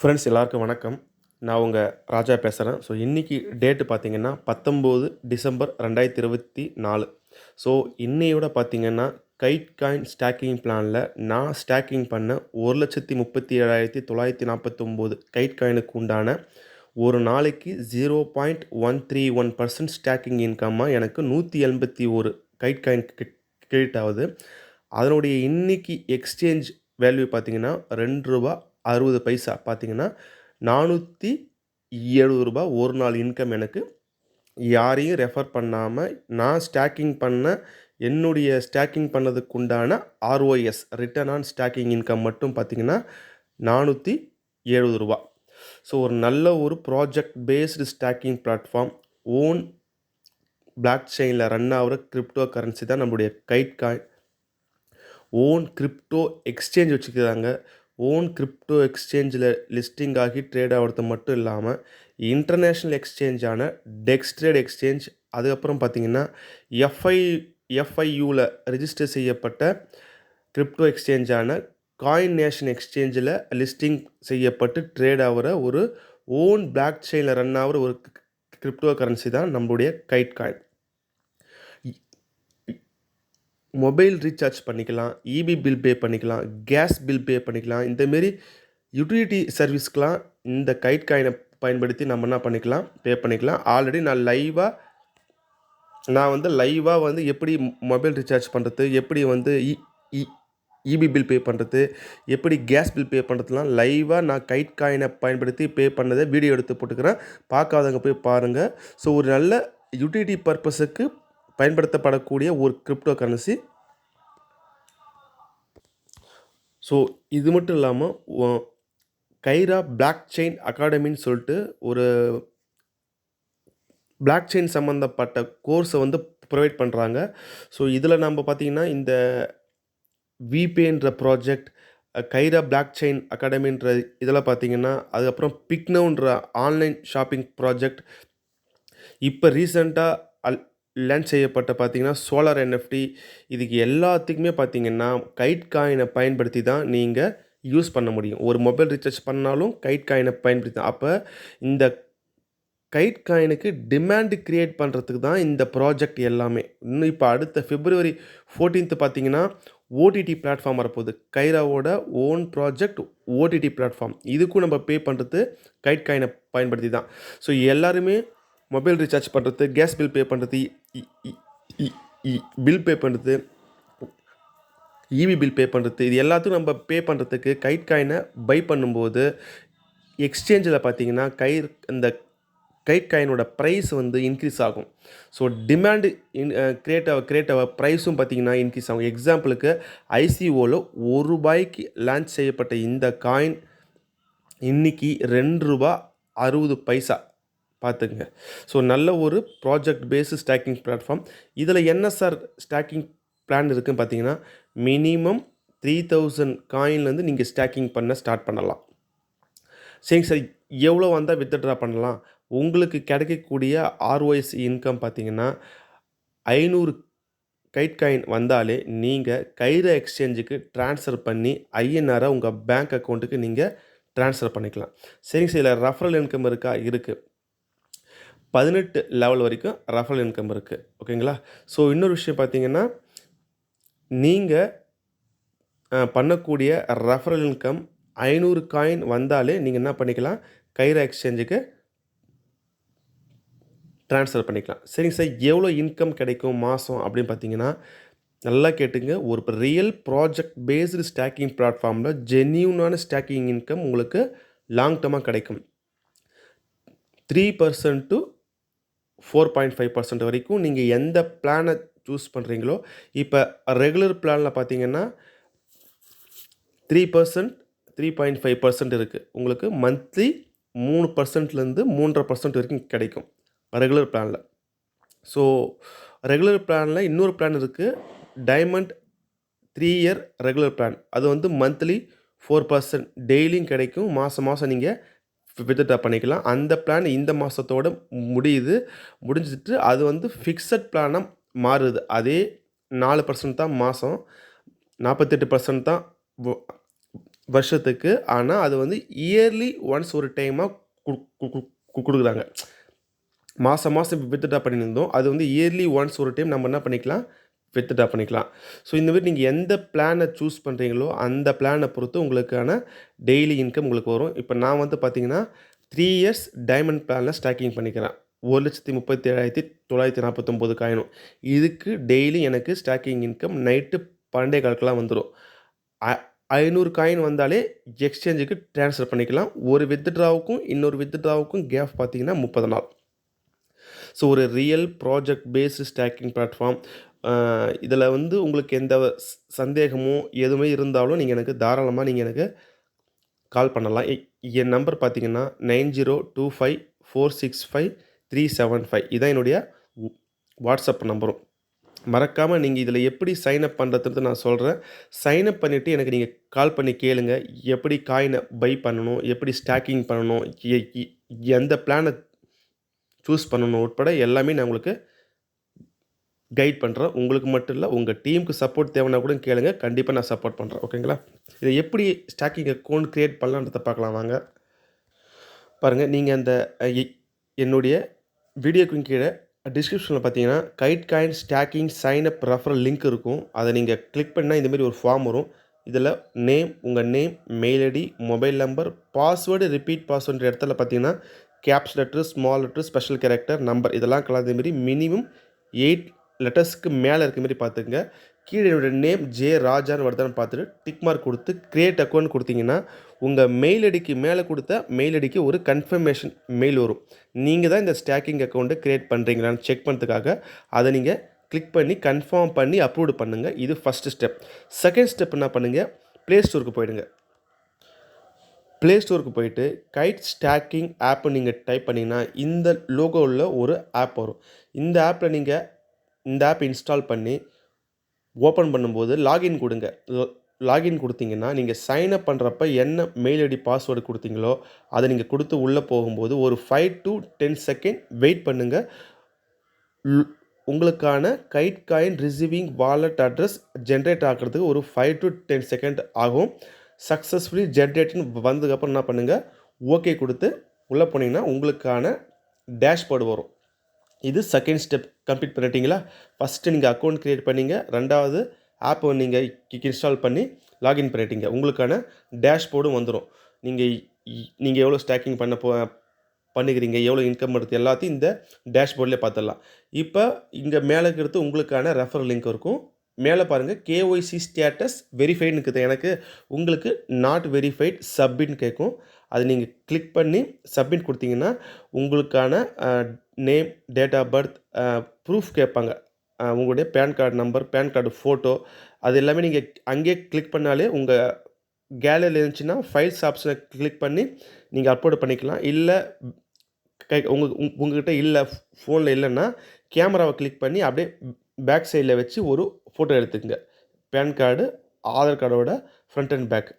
Friends எல்லாருக்கும் வணக்கம். நான் உங்கள் ராஜா பேசுகிறேன் ஸோ இன்றைக்கி டேட்டு பார்த்தீங்கன்னா பத்தொம்போது டிசம்பர் ரெண்டாயிரத்தி இருபத்தி நாலு. ஸோ இன்னையோட பார்த்தீங்கன்னா கைட் காயின் ஸ்டாக்கிங் பிளானில் நான் ஸ்டாக்கிங் பண்ண ஒரு லட்சத்தி முப்பத்தி ஏழாயிரத்தி தொள்ளாயிரத்தி நாற்பத்தொம்போது கைட் காயினுக்கு உண்டான ஒரு நாளைக்கு zero point one three one percent staking இன்கம்மாக எனக்கு நூற்றி எண்பத்தி ஒரு கைட் காயின் கிரெடிட் ஆகுது. அதனுடைய இன்னைக்கு எக்ஸ்சேஞ்ச் வேல்யூ பார்த்தீங்கன்னா ரெண்டு ரூபா அறுபது பைசா. பார்த்தீங்கன்னா நானூற்றி எழுபது ரூபா ஒரு நாள் இன்கம் எனக்கு. யாரையும் ரெஃபர் பண்ணாமல் நான் ஸ்டாக்கிங் பண்ண என்னுடைய ஸ்டாக்கிங் பண்ணதுக்கு உண்டான ROS return on staking income மட்டும் பார்த்திங்கன்னா நானூற்றி எழுபது ரூபா. ஸோ ஒரு நல்ல ஒரு project based staking platform own block செயினில் ரன் ஆகிற கிரிப்டோ கரன்சி தான் நம்மளுடைய Kite Coin own crypto exchange வச்சுக்கிறாங்க. ஓன் கிரிப்டோ எக்ஸ்சேஞ்சில் லிஸ்டிங் ஆகி ட்ரேட் ஆகிறது மட்டும் இல்லாமல் இன்டர்நேஷ்னல் எக்ஸ்சேஞ்சான டெக்ஸ் ட்ரேட் எக்ஸ்சேஞ்ச் அதுக்கப்புறம் பார்த்தீங்கன்னா எஃப்ஐ எஃப்ஐயூவில் ரிஜிஸ்டர் செய்யப்பட்ட கிரிப்டோ எக்ஸ்சேஞ்சான காயின் நேஷன் எக்ஸ்சேஞ்சில் லிஸ்டிங் செய்யப்பட்டு ட்ரேட் ஆகிற ஒரு ஓன் பிளாக் செயினில் ரன் ஆகிற ஒரு கிரிப்டோ கரன்சி தான் நம்மளுடைய கைட் காயின் மொபைல் ரீசார்ஜ் பண்ணிக்கலாம் இபி பில் பே பண்ணிக்கலாம் கேஸ் பில் பே பண்ணிக்கலாம். இந்தமாரி யூட்டிலிட்டி சர்வீஸ்க்கெலாம் இந்த கைட் காயினை பயன்படுத்தி நம்ம என்ன பண்ணிக்கலாம் பே பண்ணிக்கலாம். ஆல்ரெடி நான் லைவாக நான் வந்து லைவாக வந்து எப்படி மொபைல் ரீசார்ஜ் பண்ணுறது எப்படி வந்து இ இ இபி பில் பே பண்ணுறது எப்படி கேஸ் பில் பே பண்ணுறதுலாம் லைவாக நான் கைட் காயினை பயன்படுத்தி பே பண்ணதை வீடியோ எடுத்து போட்டுக்கிறேன். பார்க்காதவங்க போய் பாருங்கள் ஸோ ஒரு நல்ல யூட்டிலிட்டி பர்பஸுக்கு பயன்படுத்தப்படக்கூடிய ஒரு கிரிப்டோ கரன்சி ஸோ இது மட்டும் இல்லாமல் கைரா பிளாக் செயின் அகாடமின்னு சொல்லிட்டு ஒரு பிளாக் செயின் சம்மந்தப்பட்ட கோர்ஸை வந்து ப்ரொவைட் பண்ணுறாங்க ஸோ இதில் நம்ம பார்த்திங்கன்னா இந்த விபேன்ற ப்ராஜெக்ட் கைரா பிளாக் செயின் அகாடமின்ற இதில் பார்த்தீங்கன்னா அதுக்கப்புறம் பிக்னோன்ற ஆன்லைன் ஷாப்பிங் ப்ராஜெக்ட் இப்போ ரீசெண்டாக அல் லான்ச் செய்யப்பட்ட பார்த்தீங்கன்னா சோலார் என்எஃப்டி இதுக்கு எல்லாத்துக்குமே பார்த்திங்கன்னா கைட் காயினை பயன்படுத்தி தான் நீங்கள் யூஸ் பண்ண முடியும். ஒரு மொபைல் ரீசார்ஜ் பண்ணாலும் கைட் காயினை பயன்படுத்தி அப்போ இந்த கைட் காயினுக்கு டிமாண்டு க்ரியேட் பண்ணுறதுக்கு தான் இந்த ப்ராஜெக்ட் எல்லாமே. இன்னும் இப்போ அடுத்த ஃபிப்ரவரி ஃபோர்டீன்த்து பார்த்தீங்கன்னா ஓடிடி பிளாட்ஃபார்ம் வரப்போகுது. கைராவோட ஓன் ப்ராஜெக்ட் ஓடிடி பிளாட்ஃபார்ம் இதுக்கும் நம்ம பே பண்ணுறது கைட் காயினை பயன்படுத்தி தான். ஸோ எல்லாருமே மொபைல் ரீசார்ஜ் பண்ணுறது கேஸ் பில் பே பண்ணுறது பில் பே பண்ணுறது இவி பில் பே பண்ணுறது இது எல்லாத்துக்கும் நம்ம பே பண்ணுறதுக்கு கைட் காயினை பை பண்ணும்போது எக்ஸ்சேஞ்சில் பார்த்தீங்கன்னா கை இந்த கைட் காயினோட ப்ரைஸ் வந்து இன்க்ரீஸ் ஆகும். So demand in create create ப்ரைஸும் பார்த்தீங்கன்னா இன்க்ரீஸ் ஆகும். எக்ஸாம்பிளுக்கு ஐசிஓவில் ஒரு ரூபாய்க்கு லான்ச் செய்யப்பட்ட இந்த காயின் இன்றைக்கி ரெண்டு ரூபா அறுபது பைசா. பார்த்துக்குங்க ஸோ நல்ல ஒரு ப்ராஜெக்ட் பேஸ்டு ஸ்டாக்கிங் பிளாட்ஃபார்ம் இதில் என்ன சார் ஸ்டாக்கிங் பிளான் இருக்குதுன்னு பார்த்தீங்கன்னா மினிமம் த்ரீ தௌசண்ட் காயின்லேருந்து நீங்கள் ஸ்டாக்கிங் பண்ண ஸ்டார்ட் பண்ணலாம். சரிங்க சார் எவ்வளோ வந்தால் வித்ட்ரா பண்ணலாம்? உங்களுக்கு கிடைக்கக்கூடிய ஆர்ஒஎஸ் இன்கம் பார்த்தீங்கன்னா ஐநூறு கைட் காயின் வந்தாலே நீங்கள் கயிறு எக்ஸ்சேஞ்சுக்கு ட்ரான்ஸ்ஃபர் பண்ணி ஐஎன்ஆரை உங்கள் பேங்க் அக்கௌண்ட்டுக்கு நீங்கள் ட்ரான்ஸ்ஃபர் பண்ணிக்கலாம். சரிங்க சார் இதில் ரெஃபரல் இன்கம் இருக்கா? இருக்குது பதினெட்டு லெவல் வரைக்கும் ரெஃபரல் இன்கம் இருக்குது ஓகேங்களா ஸோ இன்னொரு விஷயம் பார்த்தீங்கன்னா நீங்கள் பண்ணக்கூடிய ரெஃபரல் இன்கம் ஐநூறு காயின் வந்தாலே நீங்கள் என்ன பண்ணிக்கலாம்? கைரா எக்ஸ்சேஞ்சுக்கு ட்ரான்ஸ்ஃபர் பண்ணிக்கலாம். சரிங்க சார் எவ்வளோ இன்கம் கிடைக்கும் மாதம் அப்படின்னு பார்த்தீங்கன்னா நல்லா கேட்டுங்க. ஒரு ரியல் ப்ராஜெக்ட் பேஸ்டு ஸ்டாக்கிங் பிளாட்ஃபார்மில் ஜென்யூனான ஸ்டாக்கிங் இன்கம் உங்களுக்கு லாங் டர்மாக கிடைக்கும். Three percent to four point five percent வரைக்கும் நீங்கள் எந்த பிளானை சூஸ் பண்ணுறீங்களோ இப்போ ரெகுலர் பிளானில் பார்த்தீங்கன்னா three percent three point five percent இருக்குது உங்களுக்கு மந்த்லி மூணு பர்சன்ட்லேருந்து மூன்றரை பர்சன்ட் வரைக்கும் கிடைக்கும் ரெகுலர் பிளானில் ஸோ ரெகுலர் பிளானில் இன்னொரு பிளான் இருக்குது diamond three year regular plan அது வந்து மந்த்லி ஃபோர் பர்சன்ட் டெய்லியும் கிடைக்கும். மாதம் மாதம் நீங்கள் வித்ட்ரா பண்ணிக்கலாம். அந்த பிளான் இந்த மாதத்தோட முடியுது. முடிஞ்சிட்டு அது வந்து ஃபிக்ஸட் பிளானாக மாறுது. அதே நாலு பர்சன்ட் தான் மாதம் நாற்பத்தெட்டு பர்சன்ட் தான் வருஷத்துக்கு. ஆனால் அது வந்து இயர்லி ஒன்ஸ் ஒரு டைமாக கொடுக்குறாங்க கு கு வித்ட்ரா பண்ணியிருந்தோம். அது வந்து இயர்லி ஒன்ஸ் ஒரு டைம் நம்ம என்ன பண்ணிக்கலாம், வித்ட்ரா பண்ணிக்கலாம். ஸோ இந்த நீங்கள் எந்த பிளானை சூஸ் பண்ணுறீங்களோ அந்த பிளானை பொறுத்து உங்களுக்கான டெய்லி இன்கம் உங்களுக்கு வரும். இப்போ நான் வந்து பார்த்தீங்கன்னா, த்ரீ இயர்ஸ் டைமண்ட் பிளானில் ஸ்டாக்கிங் பண்ணிக்கிறேன். 1,37,949 காயினும். இதுக்கு டெய்லி எனக்கு ஸ்டாக்கிங் இன்கம் நைட்டு 12:15க்கெல்லாம் வந்துரும். அ 500 காயின் வந்தாலே எக்ஸ்சேஞ்சுக்கு ட்ரான்ஸ்ஃபர் பண்ணிக்கலாம். ஒரு வித்ட்ராவுக்கும், இன்னொரு வித்ட்ராவுக்கும் கேப் பார்த்தீங்கன்னா 30 நாள். ஸோ ஒரு real project based staking platform. இதில் வந்து உங்களுக்கு எந்த சந்தேகமும் சந்தேகமோ எதுவுமே இருந்தாலும் நீங்கள் எனக்கு தாராளமாக நீங்கள் எனக்கு கால் பண்ணலாம். எ என் நம்பர் பார்த்தீங்கன்னா, 9025465375 இதான் என்னுடைய வாட்ஸ்அப் நம்பரும். மறக்காமல் நீங்கள் இதில் எப்படி சைனப் பண்ணுறதுன்றது நான் சொல்கிறேன் சைன் அப் எனக்கு நீங்கள் கால் பண்ணி கேளுங்க. எப்படி காயினை பை பண்ணணும்? எப்படி ஸ்டாக்கிங் பண்ணணும்? எ எந்த பிளானை சூஸ் பண்ணணும் உட்பட எல்லாமே நான் உங்களுக்கு கைட் பண்ணுறேன் உங்களுக்கு மட்டும் இல்லை உங்கள் டீமுக்கு சப்போர்ட் தேவைன்னா கூட கேளுங்க. கண்டிப்பாக நான் சப்போர்ட் பண்ணுறேன் ஓகேங்களா? இதை எப்படி ஸ்டாக்கிங் அக்கௌண்ட் கிரியேட் பண்ணலான்றத பார்க்கலாம் வாங்க. பாருங்கள் நீங்கள் அந்த என்னுடைய வீடியோக்கும் கீழே டிஸ்கிரிப்ஷனில் பார்த்தீங்கன்னா, Kite Coin staking sign up referral link இருக்கும். அதை நீங்கள் கிளிக் பண்ணால் இந்தமாரி ஒரு ஃபார்ம் வரும். இதில் நேம், உங்கள் name, mail ID, mobile number, password repeat பாஸ்வேர்டுன்ற இடத்துல பார்த்தீங்கன்னா, caps letter, small letter special character, number இதெல்லாம் கலந்தமாரி மினிமம் எயிட் லெட்டர்ஸ்க்கு மேலே இருக்க மாதிரி பார்த்துக்கங்க. கீழே என்னோட நேம் ஜே ராஜான்னு வருதான்னு பார்த்துட்டு டிக் மார்க் கொடுத்து க்ரியேட் அக்கௌண்ட் கொடுத்தீங்கன்னா உங்கள் மெயில் ஐடிக்கு மேலே கொடுத்த மெயில் ஐடிக்கு ஒரு கன்ஃபர்மேஷன் மெயில் வரும். நீங்கள் தான் இந்த ஸ்டாக்கிங் அக்கௌண்ட்டை க்ரியேட் பண்ணுறீங்களான்னு செக் பண்ணதுக்காக, அதை நீங்கள் கிளிக் பண்ணி கன்ஃபார்ம் பண்ணி அப்ரூவ் பண்ணுங்கள் இது ஃபஸ்ட்டு ஸ்டெப். செகண்ட் ஸ்டெப் என்ன பண்ணுங்கள் ப்ளே ஸ்டோருக்கு போயிடுங்க. ப்ளே ஸ்டோருக்கு போயிட்டு கைட் ஸ்டாக்கிங் ஆப்பை நீங்கள் டைப் பண்ணிங்கன்னா இந்த லோகோவில் ஒரு ஆப் வரும். இந்த ஆப்பில் நீங்கள் இந்த ஆப் இன்ஸ்டால் பண்ணி ஓப்பன் பண்ணும்போது லாகின் கொடுங்க லாகின் கொடுத்தீங்கன்னா நீங்கள் சைன் அப் பண்ணுறப்ப என்ன மெயில் ஐடி, பாஸ்வேர்டு கொடுத்தீங்களோ அதை நீங்கள் கொடுத்து உள்ளே போகும்போது ஒரு five to ten second wait பண்ணுங்கள் உங்களுக்கான Kite Coin receiving wallet address generate ஆகிறதுக்கு ஒரு ஃபைவ் டு டென் செகண்ட் ஆகும். சக்ஸஸ்ஃபுல்லி ஜென்ரேட்னு வந்ததுக்கப்புறம் என்ன பண்ணுங்கள் ஓகே கொடுத்து உள்ளே போனீங்கன்னா, உங்களுக்கான டேஷ்போர்டு வரும். இது செகண்ட் ஸ்டெப் கம்ப்ளீட் பண்ணிட்டீங்களா? ஃபர்ஸ்ட்டு நீங்கள் அக்கௌண்ட் க்ரியேட் பண்ணிங்க ரெண்டாவது ஆப்பை நீங்கள் இன்ஸ்டால் பண்ணி லாகின் பண்ணிட்டீங்க. உங்களுக்கான டேஷ்போர்டும் வந்துடும் நீங்கள் நீங்கள் எவ்வளோ ஸ்டாக்கிங் பண்ண போ பண்ணுகிறீங்க, எவ்வளோ இன்கம் வருது எல்லாத்தையும் இந்த டேஷ்போர்ட்லேயே பார்த்துடலாம். இப்போ இங்கே மேலே இருக்கிறது உங்களுக்கான ரெஃபர் லிங்க் இருக்கும். மேலே பாருங்கள் கேஒய்சி ஸ்டேட்டஸ் வெரிஃபைடுன்னு இருக்குது எனக்கு. உங்களுக்கு நாட் வெரிஃபைட் சப்மிட்ன்னு கேட்கும். அது நீங்கள் கிளிக் பண்ணி சப்மிட் கொடுத்தீங்கன்னா உங்களுக்கான name, date of birth, proof கேட்பாங்க. உங்களுடைய PAN card number, PAN card photo அது எல்லாமே நீங்கள் அங்கேயே கிளிக் பண்ணாலே உங்கள் கேலரியில் இருந்துச்சுன்னா, ஃபைல்ஸ் ஆப்ஷனை கிளிக் பண்ணி நீங்கள் அப்லோட் பண்ணிக்கலாம். இல்லை கை உங்கள் உங் உங்ககிட்ட இல்லை ஃபோனில் இல்லைன்னா கேமராவை கிளிக் பண்ணி அப்படியே பேக் சைடில் வச்சு ஒரு ஃபோட்டோ எடுத்துக்கங்க. பேன் கார்டு, ஆதார் கார்டோட ஃப்ரண்ட் அண்ட் பேக்.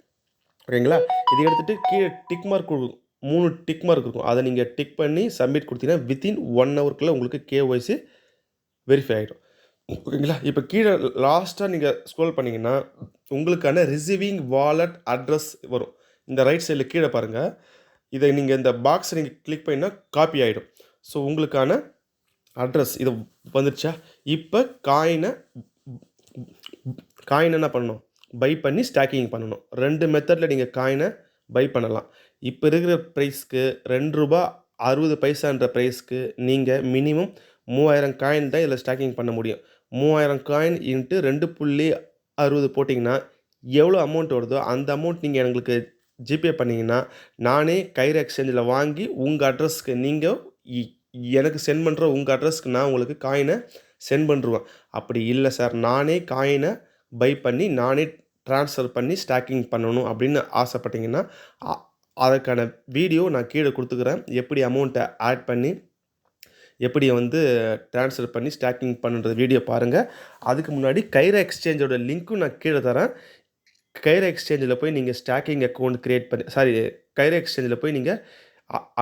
ஓகேங்களா? இது எடுத்துகிட்டு கீழே டிக் மார்க் மூணு டிக் மார்க் இருக்கும். அதை நீங்கள் டிக் பண்ணி சப்மிட் கொடுத்தீங்கன்னா வித்தின் ஒன் ஹவருக்குள்ளே உங்களுக்கு கேஒய்சி வெரிஃபை ஆகிடும் ஓகேங்களா? இப்போ கீழே லாஸ்ட்டாக நீங்கள் ஸ்க்ரோல் பண்ணிங்கன்னா உங்களுக்கான ரிசீவிங் வாலெட் அட்ரஸ் வரும். இந்த ரைட் சைடில் கீழே பாருங்கள் இதை நீங்கள் இந்த பாக்ஸ் நீங்கள் கிளிக் பண்ணீங்கன்னா, காப்பி ஆகிடும் ஸோ உங்களுக்கான அட்ரஸ் இது வந்துருச்சா? இப்போ காயினை காயின் என்ன பண்ணணும், பை பண்ணி ஸ்டாக்கிங் பண்ணணும். ரெண்டு மெத்தடில் நீங்கள் காயினை பை பண்ணலாம். இப்போ இருக்கிற ப்ரைஸ்க்கு ரெண்டு ரூபா அறுபது பைசான்ற ப்ரைஸ்க்கு நீங்கள் மினிமம் 3000 காயின் தான் இதில் ஸ்டாக்கிங் பண்ண முடியும். 3000 காயின் இன்டு 2.60 போட்டீங்கன்னா, எவ்வளோ அமௌண்ட் வருதோ அந்த அமௌண்ட் நீங்கள் எங்களுக்கு ஜிபே பண்ணிங்கன்னா நானே கைர் எக்ஸ்சேஞ்சில் வாங்கி உங்கள் அட்ரஸ்க்கு நீங்கள் இ எனக்கு சென்ட் பண்ணுற உங்கள் அட்ரஸ்க்கு நான் உங்களுக்கு காயினை சென்ட் பண்ணிடுவேன் அப்படி இல்லை சார் நானே காயினை பை பண்ணி, நானே ட்ரான்ஸ்ஃபர் பண்ணி ஸ்டாக்கிங் பண்ணணும் அப்படின்னு ஆசைப்பட்டீங்கன்னா, அதற்கான வீடியோ நான் கீழே கொடுத்துக்கிறேன் எப்படி அமௌண்ட்டை ஆட் பண்ணி, எப்படி வந்து ட்ரான்ஸ்ஃபர் பண்ணி ஸ்டாக்கிங் பண்ணுன்ற வீடியோ பாருங்கள் அதுக்கு முன்னாடி கைரா எக்ஸ்சேஞ்சோட லிங்க்கும் நான் கீழே தரேன். கைரா எக்ஸ்சேஞ்சில் போய் நீங்கள் ஸ்டாக்கிங் அக்கௌண்ட் க்ரியேட் பண்ணி சாரி கைரா எக்ஸ்சேஞ்சில் போய் நீங்கள்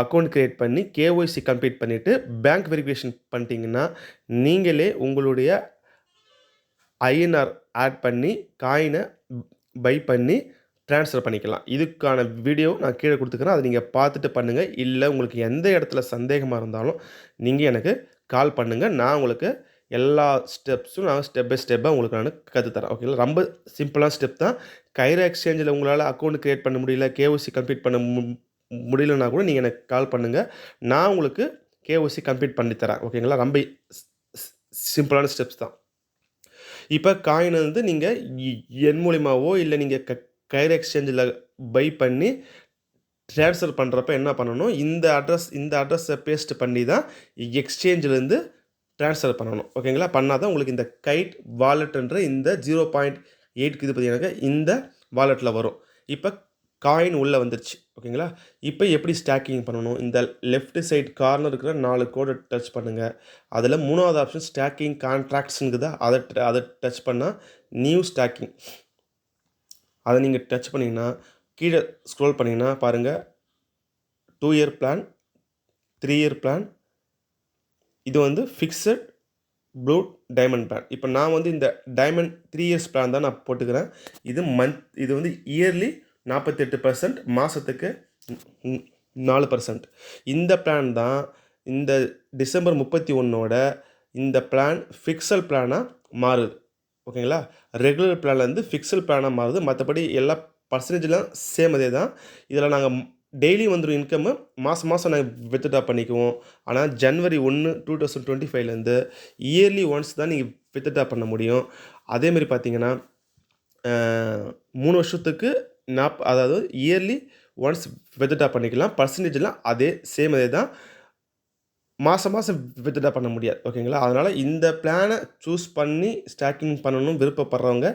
அக்கௌண்ட் க்ரியேட் பண்ணி கேஒய்சி கம்ப்ளீட் பண்ணிவிட்டு பேங்க் வெரிஃபிகேஷன் பண்ணிட்டீங்கன்னா, நீங்களே உங்களுடைய ஐஎன்ஆர் ஆட் பண்ணி, காயினை பை பண்ணி ட்ரான்ஸ்ஃபர் பண்ணிக்கலாம். இதுக்கான வீடியோ நான் கீழே கொடுத்துக்கிறேன். அதை நீங்கள் பார்த்துட்டு பண்ணுங்கள் இல்லை உங்களுக்கு எந்த இடத்துல சந்தேகமாக இருந்தாலும் நீங்கள் எனக்கு கால் பண்ணுங்கள் நான் உங்களுக்கு எல்லா ஸ்டெப்ஸும் நான் ஸ்டெப் பை ஸ்டெப்பாக உங்களுக்கு நான் கற்றுத்தரேன் ஓகேங்களா ரொம்ப சிம்பிளான ஸ்டெப் தான். கைரா எக்ஸ்சேஞ்சில் உங்களால் அக்கௌண்ட் க்ரியேட் பண்ண முடியல கேஓசி கம்ப்ளீட் பண்ண மு கூட நீங்கள் எனக்கு கால் பண்ணுங்கள் நான் உங்களுக்கு கேஓசி கம்ப்ளீட் பண்ணி தரேன். ஓகேங்களா ரொம்ப சிம்பிளான ஸ்டெப்ஸ் தான். இப்போ காயின் வந்து நீங்கள் என் மூலியமாகவோ இல்லை நீங்கள் க கைர் எக்ஸ்சேஞ்சில் பை பண்ணி ட்ரான்ஸ்ஃபர் பண்ணுறப்ப என்ன பண்ணணும்? இந்த அட்ரஸ் இந்த அட்ரஸை பேஸ்ட் பண்ணி தான் எக்ஸ்சேஞ்சிலேருந்து ட்ரான்ஸ்ஃபர் பண்ணணும். ஓகேங்களா பண்ணால் தான் உங்களுக்கு இந்த கைட் வாலெட்ன்ற இந்த ஜீரோ பாயிண்ட் எயிட்க்கு இது பார்த்தீங்கன்னாக்கா இந்த வாலெட்டில் வரும். இப்போ காயின் உள்ளே வந்துருச்சு. ஓகேங்களா? இப்போ எப்படி ஸ்டாக்கிங் பண்ணணும்? இந்த லெஃப்ட் சைட் கார்னர் இருக்கிற நாலு கோடை டச் பண்ணுங்கள் அதில் மூணாவது ஆப்ஷன் ஸ்டாக்கிங் கான்ட்ராக்ட்ஸுங்குதா அதை அதை டச் பண்ணால் நியூ ஸ்டாக்கிங் அதை நீங்கள் டச் பண்ணிங்கன்னா கீழே ஸ்க்ரோல் பண்ணிங்கன்னா பாருங்கள் two year plan three year plan இது வந்து ஃபிக்ஸட் ப்ளூ டைமண்ட் பிளான் இப்போ நான் வந்து இந்த டைமண்ட் த்ரீ இயர்ஸ் பிளான் தான் நான் போட்டுக்கிறேன். இது மந்த் இது வந்து இயர்லி நாற்பத்தெட்டு பர்சன்ட் மாதத்துக்கு நாலு பர்சன்ட் இந்த பிளான் தான் இந்த டிசம்பர் முப்பத்தி ஒன்றோட இந்த பிளான் ஃபிக்ஸல் பிளானாக மாறுது. ஓகேங்களா? ரெகுலர் பிளான்லேருந்து ஃபிக்ஸல் பிளானாக மாறுது. மற்றபடி எல்லா பர்சன்டேஜ்லாம் சேம் அதே தான். இதில் நாங்கள் டெய்லி வந்துடும் இன்கம்மு மாதம் மாதம் நாங்கள் வித்ட்ரா பண்ணிக்குவோம். ஆனால் ஜனவரி ஒன்று டூ தௌசண்ட் டுவெண்ட்டி ஃபைவ்லேருந்து இயர்லி ஒன்ஸ் தான் நீங்கள் வித்ட்ரா பண்ண முடியும். அதேமாரி பார்த்தீங்கன்னா மூணு வருஷத்துக்கு நாப் அதாவது இயர்லி ஒன்ஸ் வித்ட்ரா பண்ணிக்கலாம். பர்சன்டேஜ்லாம் அதே சேம் அதே தான் மாதம் மாதம் வித்ட்ரா பண்ண முடியாது. ஓகேங்களா? அதனால் இந்த பிளானை சூஸ் பண்ணி ஸ்டாக்கிங் பண்ணணும் விருப்பப்படுறவங்க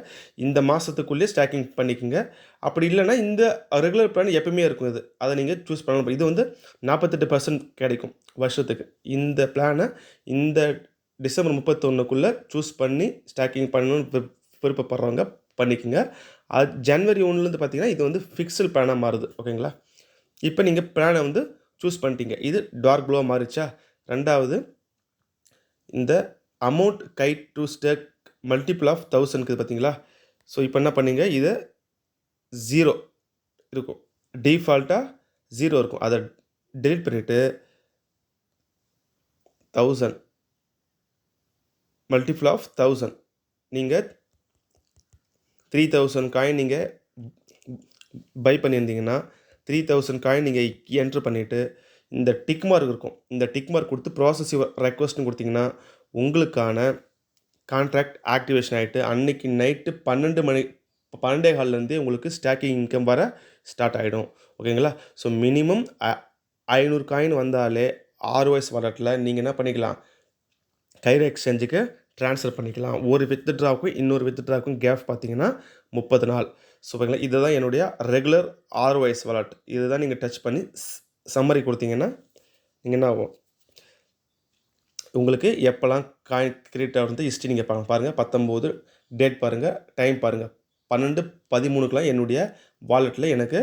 இந்த மாதத்துக்குள்ளேயே ஸ்டாக்கிங் பண்ணிக்கோங்க. அப்படி இல்லைன்னா இந்த ரெகுலர் பிளான் எப்பவுமே இருக்கும் இது. அதை நீங்கள் சூஸ் பண்ணணும். இது வந்து நாற்பத்தெட்டு பர்சன்ட் கிடைக்கும் வருஷத்துக்கு. இந்த பிளானை இந்த டிசம்பர் முப்பத்தொன்றுக்குள்ளே சூஸ் பண்ணி ஸ்டாக்கிங் பண்ணணும்னு விருப்பப்படுறவங்க பண்ணிக்கோங்க. அது ஜனவரி ஒன்றுலேருந்து பார்த்தீங்கன்னா இது வந்து ஃபிக்ஸல் பிளானாக மாறுது ஓகேங்களா இப்போ நீங்கள் பிளானை வந்து சூஸ் பண்ணிட்டீங்க. இது டார்க் ப்ளூவாக மாறிச்சா ரெண்டாவது இந்த amount Kite to stake multiple of தௌசண்ட்க்கு பார்த்தீங்களா ஸோ இப்போ என்ன பண்ணீங்க? இதை ஜீரோ இருக்கும். டிஃபால்ட்டாக ஜீரோ இருக்கும். அதை டெலிட் பண்ணிவிட்டு தௌசண்ட் மல்டிபிள் ஆஃப் தௌசண்ட் நீங்கள் த்ரீ தௌசண்ட் காயின் நீங்கள் பை பண்ணியிருந்தீங்கன்னா த்ரீ தௌசண்ட் காயின் நீங்கள் என்ட்ரு பண்ணிவிட்டு இந்த டிக் மார்க் இருக்கும். இந்த டிக் மார்க் கொடுத்து ப்ராசஸ் ரெக்வஸ்ட்னு கொடுத்தீங்கன்னா உங்களுக்கான கான்ட்ராக்ட் ஆக்டிவேஷன் ஆகிட்டு அன்னைக்கு நைட்டு பன்னெண்டு மணி பன்னெண்டே கால்லேருந்தே உங்களுக்கு ஸ்டாக்கிங் இன்கம் வர ஸ்டார்ட் ஆகிடும் ஓகேங்களா ஸோ மினிமம் ஐநூறு காயின் வந்தாலே ஆர்ஒஎஸ் வாலெட்டில் நீங்கள் என்ன பண்ணிக்கலாம்? கைர எக்ஸ்சேஞ்சுக்கு ட்ரான்ஸ்ஃபர் பண்ணிக்கலாம். ஒரு வித்ட்ராவுக்கும் இன்னொரு வித்ட்ராவுக்கும் கேப் பார்த்தீங்கன்னா முப்பது நாள். ஸோ ஓகேங்களா இதுதான் என்னுடைய ரெகுலர் ஆர்வைஸ் வாலெட் இதை தான் நீங்கள் டச் பண்ணி சம்மரி கொடுத்தீங்கன்னா நீங்கள் என்ன ஆகும்? உங்களுக்கு எப்போல்லாம் காயின் கிரியேட் ஆகிறது ஹிஸ்ட்ரி நீங்கள் பா பாருங்கள் பத்தொம்போது டேட் பாருங்கள் டைம் பாருங்கள் பன்னெண்டு பதிமூணுக்கெலாம் என்னுடைய வாலெட்டில் எனக்கு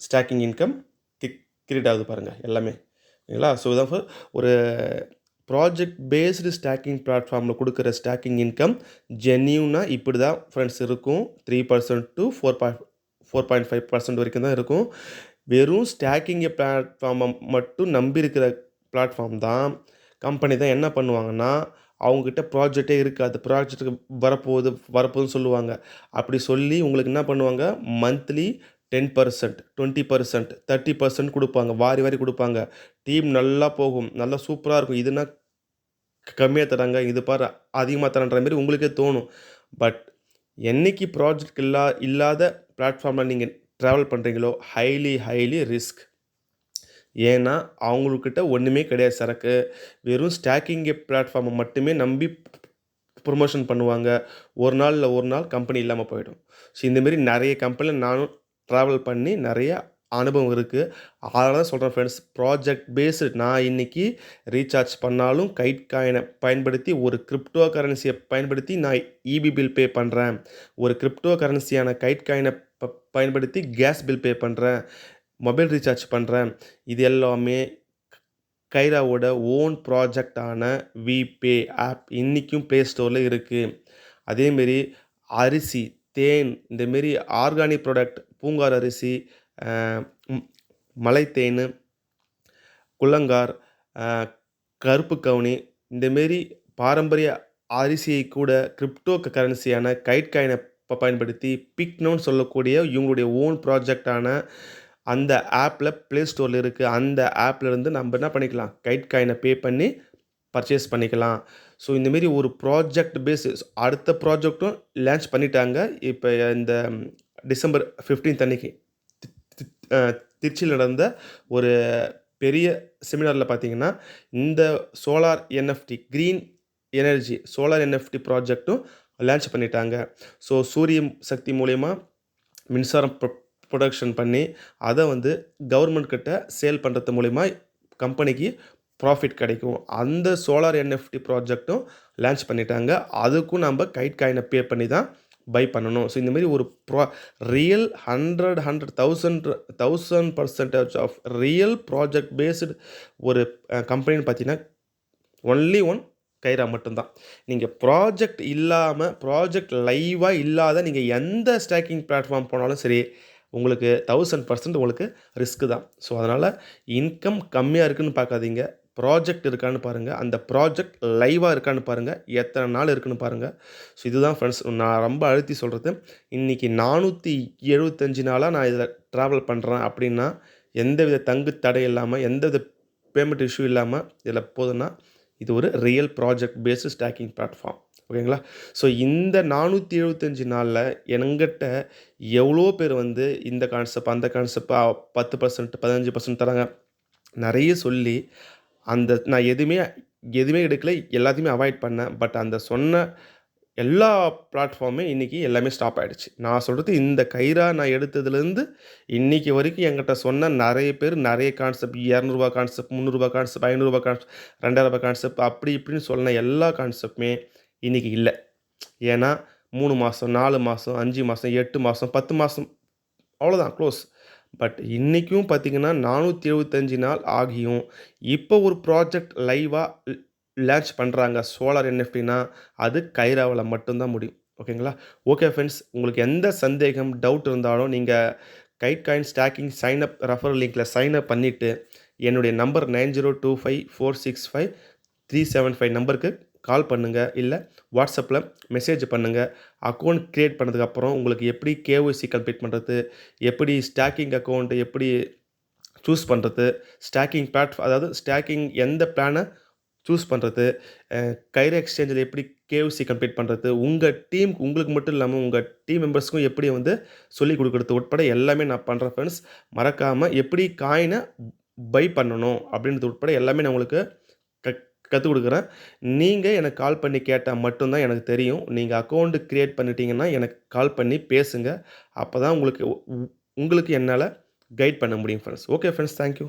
ஸ்டாக்கிங் இன்கம் கிக் கிரியேட் ஆகுது பாருங்கள் எல்லாமே. ஓகேங்களா ஸோ இதான் ஒரு ப்ராஜெக்ட் பேஸ்டு ஸ்டாக்கிங் பிளாட்ஃபார்மில் கொடுக்குற ஸ்டாக்கிங் இன்கம் ஜென்யூனாக இப்படி தான் ஃப்ரெண்ட்ஸ் இருக்கும். Three percent to four point four point five percent வரைக்கும் தான் இருக்கும். வெறும் ஸ்டாக்கிங் பிளாட்ஃபார்மை மட்டும் நம்பி இருக்கிற பிளாட்ஃபார்ம் தான். கம்பெனி தான் என்ன பண்ணுவாங்கன்னா அவங்கக்கிட்ட ப்ராஜெக்டே இருக்காது. ப்ராஜெக்ட்டுக்கு வரப்போகுது வரப்போகுதுன்னு சொல்லுவாங்க. அப்படி சொல்லி உங்களுக்கு என்ன பண்ணுவாங்க? Monthly ten percent twenty percent thirty percent கொடுப்பாங்க. வாரி வாரி கொடுப்பாங்க. டீம் நல்லா போகும் நல்லா சூப்பராக இருக்கும். இதுனா கம்மியாக தராங்க. இது பாரு அதிகமாக தரன்ற மாரி உங்களுக்கே தோணும். பட் என்னைக்கு ப்ராஜெக்ட் இல்லா இல்லாத பிளாட்ஃபார்மில் நீங்கள் ட்ராவல் பண்ணுறீங்களோ ஹைலி ஹைலி ரிஸ்க் ஏன்னா அவங்கக்கிட்ட ஒன்றுமே கிடையாது. சரக்கு வெறும் ஸ்டாக்கிங் பிளாட்ஃபார்மை மட்டுமே நம்பி ப்ரொமோஷன் பண்ணுவாங்க. ஒரு நாள் இல்லை ஒரு நாள் கம்பெனி இல்லாமல் போயிடும். ஸோ இந்தமாரி நிறைய கம்பெனியில் நானும் ட்ராவல் பண்ணி நிறையா அனுபவம் இருக்குது அதனால தான் சொல்கிறேன் ஃப்ரெண்ட்ஸ் ப்ராஜெக்ட் பேஸ்டு நான் இன்றைக்கி ரீசார்ஜ் பண்ணாலும் கைட் காயினை பயன்படுத்தி ஒரு கிரிப்டோ கரன்சியை பயன்படுத்தி நான் இபி பில் பே பண்ணுறேன் ஒரு கிரிப்டோ கரன்சியான கைட் காயினை ப பயன்படுத்தி கேஸ் பில் பே பண்ணுறேன் மொபைல் ரீசார்ஜ் பண்ணுறேன் இது எல்லாமே கைராவோட ஓன் ப்ராஜெக்டான விபே ஆப் இன்றைக்கும் ப்ளே ஸ்டோரில் இருக்குது அதேமாரி அரிசி தேன் இந்தமாரி ஆர்கானிக் ப்ராடக்ட் பூங்கார் அரிசி மலைத்தேன் குள்ளங்கார் கருப்பு கவுனி இந்தமாரி பாரம்பரிய அரிசியை கூட கிரிப்டோ கரன்சியான கைட் காயினை பயன்படுத்தி பிக்னோன்னு சொல்லக்கூடிய இவங்களுடைய ஓன் ப்ராஜெக்டான அந்த ஆப்பில் ப்ளே ஸ்டோரில் இருக்குது அந்த ஆப்லேருந்து நம்ம என்ன பண்ணிக்கலாம்? கைட் காயினை பே பண்ணி பர்ச்சேஸ் பண்ணிக்கலாம். ஸோ இந்தமாரி ஒரு ப்ராஜெக்ட் பேஸிஸ் அடுத்த ப்ராஜெக்ட்டும் லான்ச் பண்ணிட்டாங்க. இப்போ இந்த டிசம்பர் ஃபிஃப்டீன்த் அன்னைக்கு. திருச்சியில் நடந்த ஒரு பெரிய செமினாரில் பார்த்தீங்கன்னா இந்த solar NFT green energy solar NFT ப்ராஜெக்ட்டும் launch பண்ணிட்டாங்க. ஸோ சூரிய சக்தி மூலயமா மின்சாரம் ப்ரொடக்ஷன் பண்ணி அதை வந்து கவர்மெண்ட் கிட்ட சேல் பண்ணுறது மூலிமா கம்பெனிக்கு ப்ராஃபிட் கிடைக்கும். அந்த சோலார் என்எஃப்டி ப்ராஜெக்ட்டும் லான்ச் பண்ணிட்டாங்க. அதுக்கும் நம்ம கைட் காயினை பே பண்ணி தான் பை பண்ணணும். ஸோ இந்தமாரி ஒரு pro real hundred hundred thousand thousand percentage of real project based ஒரு கம்பெனின்னு பார்த்தீங்கன்னா ஒன்லி ஒன் கைரா மட்டும்தான். நீங்கள் ப்ராஜெக்ட் இல்லாமல் ப்ராஜெக்ட் லைவாக இல்லாத நீங்கள் எந்த ஸ்டாக்கிங் பிளாட்ஃபார்ம் போனாலும் சரி உங்களுக்கு தௌசண்ட் பர்சன்ட் உங்களுக்கு ரிஸ்க்கு தான். ஸோ அதனால் இன்கம் கம்மியாக இருக்குதுன்னு பார்க்காதீங்க. ப்ராஜெக்ட் இருக்கான்னு பாருங்கள் அந்த ப்ராஜெக்ட் லைவாக இருக்கான்னு பாருங்கள் எத்தனை நாள் இருக்குன்னு பாருங்கள் ஸோ இதுதான் ஃப்ரெண்ட்ஸ் நான் ரொம்ப அழுத்தி சொல்கிறது இன்றைக்கி நானூற்றி எழுபத்தஞ்சு நாளாக நான் இதில் ட்ராவல் பண்ணுறேன் அப்படின்னா எந்தவித தங்கு தடை இல்லாமல் எந்தவித பேமெண்ட் இஷ்யூ இல்லாமல் இதில் போதுன்னா இது ஒரு real project based staking platform ஓகேங்களா ஸோ இந்த நானூற்றி எழுபத்தஞ்சு நாளில் என்கிட்ட எவ்வளோ பேர் வந்து இந்த கான்செப்ட் அந்த கான்செப்ட் பத்து பர்சன்ட் பதினஞ்சு பர்சன்ட் தராங்க. நிறைய சொல்லி அந்த நான் எதுவுமே எதுவுமே எடுக்கலை. எல்லாத்தையுமே அவாய்ட் பண்ணேன். பட் அந்த சொன்ன எல்லா பிளாட்ஃபார்மே இன்றைக்கி எல்லாமே ஸ்டாப் ஆகிடுச்சு நான் சொல்கிறது இந்த கைரா நான் எடுத்ததுலேருந்து இன்றைக்கி வரைக்கும் என்கிட்ட சொன்ன நிறைய பேர் நிறைய கான்செப்ட் இரநூறுபா கான்செப்ட் முந்நூறுபா கான்செப்ட் ஐநூறுரூபா கான்செப்ட் ரெண்டாயிரரூபா கான்செப்ட் அப்படி இப்படின்னு சொன்ன எல்லா கான்செப்ட்டுமே இன்றைக்கி இல்லை. ஏன்னா மூணு மாதம் நாலு மாதம் அஞ்சு மாதம் எட்டு மாதம் பத்து மாதம் அவ்வளோதான் க்ளோஸ் பட் இன்றைக்கும் பார்த்திங்கன்னா நானூற்றி எழுபத்தஞ்சி நாள் ஆகியும். இப்போ ஒரு ப்ராஜெக்ட் லைவாக லான்ச் பண்ணுறாங்க சோலார் என்எஃப்டினா அது கைராவில் மட்டும்தான் முடியும். ஓகேங்களா ஓகே ஃப்ரெண்ட்ஸ் உங்களுக்கு எந்த சந்தேகம் டவுட் இருந்தாலும் நீங்கள் Kite Coin staking sign up refer லிங்கில் sign up பண்ணிவிட்டு என்னுடைய number nine zero two five four six five three seven five நம்பருக்கு கால் பண்ணுங்கள் இல்லை வாட்ஸ்அப்பில் மெசேஜ் பண்ணுங்கள் அக்கௌண்ட் க்ரியேட் பண்ணதுக்கப்புறம் உங்களுக்கு எப்படி கேஒய்சி கம்ப்ளீட் பண்ணுறது எப்படி ஸ்டாக்கிங் அக்கௌண்ட் எப்படி சூஸ் பண்ணுறது ஸ்டாக்கிங் பிளாட்ஃபார்ம் அதாவது ஸ்டாக்கிங் எந்த பிளானை சூஸ் பண்ணுறது கைர எக்ஸ்சேஞ்சில் எப்படி கேஒசி கம்ப்ளீட் பண்ணுறது உங்கள் டீம் உங்களுக்கு மட்டும் இல்லாமல் உங்கள் டீம் மெம்பர்ஸ்க்கும் எப்படி வந்து சொல்லிக் கொடுக்குறது உட்பட எல்லாமே நான் பண்ணுறேன் ஃப்ரெண்ட்ஸ் மறக்காமல் எப்படி காயினை பை பண்ணணும் அப்படின்றது உட்பட எல்லாமே நான் உங்களுக்கு கற்றுக் கொடுக்குறேன் நீங்கள் எனக்கு கால் பண்ணி கேட்டால் மட்டும்தான் எனக்கு தெரியும். நீங்கள் அக்கௌண்ட்டு க்ரியேட் பண்ணிட்டீங்கன்னா எனக்கு கால் பண்ணி பேசுங்க. அப்போ தான் உங்களுக்கு உங்களுக்கு என்னால் கைட் பண்ண முடியும் ஃப்ரெண்ட்ஸ் ஓகே ஃப்ரெண்ட்ஸ் தேங்க்யூ